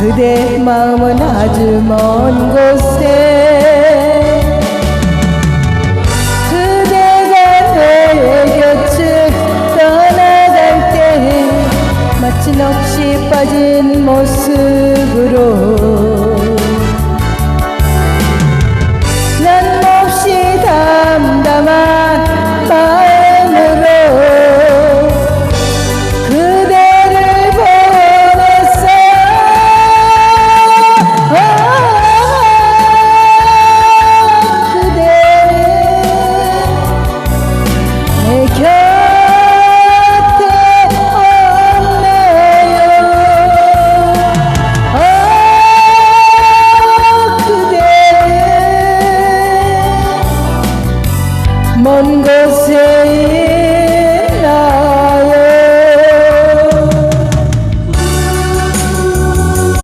그대 마음은 아주 먼 곳에 그대가 내 곁을 떠나갈 때 마침 없이 빠진 모습 মন গোছে